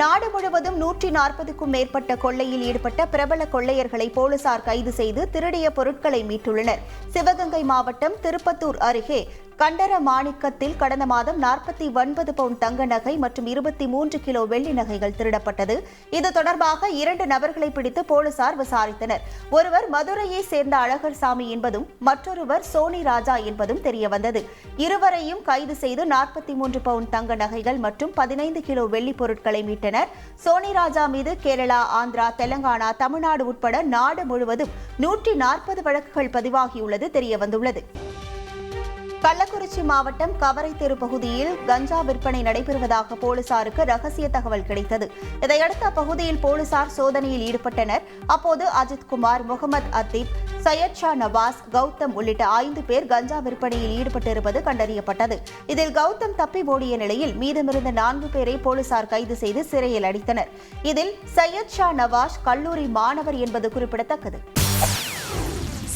நாடு முழுவதும் நூற்றி நாற்பதுக்கும் மேற்பட்ட கொள்ளையில் ஈடுபட்ட பிரபல கொள்ளையர்களை போலீசார் கைது செய்து திருடிய பொருட்களை மீட்டுள்ளனர். சிவகங்கை மாவட்டம் திருப்பத்தூர் அருகே கண்டர மாணிக்கத்தில் கடந்த மாதம் நாற்பத்தி ஒன்பது பவுண்ட் தங்க நகை மற்றும் இருபத்தி மூன்று கிலோ வெள்ளி நகைகள் திருடப்பட்டது. இது தொடர்பாக இரண்டு நபர்களை பிடித்து போலீசார் விசாரித்தனர். ஒருவர் மதுரையை சேர்ந்த அழகர் சாமி என்பதும் மற்றொருவர் சோனி ராஜா என்பதும் தெரியவந்தது. இருவரையும் கைது செய்து நாற்பத்தி மூன்று பவுண்ட் தங்க நகைகள் மற்றும் பதினைந்து கிலோ வெள்ளி பொருட்களை மீட்டனர். சோனி ராஜா மீது கேரளா ஆந்திரா தெலங்கானா தமிழ்நாடு உட்பட நாடு முழுவதும் நூற்றி நாற்பது வழக்குகள் பதிவாகியுள்ளது தெரியவந்துள்ளது. கள்ளக்குறிச்சி மாவட்டம் கவரைத்தெரு பகுதியில் கஞ்சா விற்பனை நடைபெறுவதாக போலீசாருக்கு ரகசிய தகவல் கிடைத்தது. இதையடுத்து அப்பகுதியில் போலீசார் சோதனையில் ஈடுபட்டனர். அப்போது அஜித்குமார் முகமது அத்தீப் சையத் ஷா நவாஸ் கௌதம் உள்ளிட்ட ஐந்து பேர் கஞ்சா விற்பனையில் ஈடுபட்டிருப்பது கண்டறியப்பட்டது. இதில் கௌதம் தப்பி ஓடிய நிலையில் மீதமிருந்த நான்கு பேரை போலீசார் கைது செய்து சிறையில் அடைத்தனர். இதில் சையத் ஷா நவாஸ் கல்லூரி மாணவர் என்பது குறிப்பிடத்தக்கது.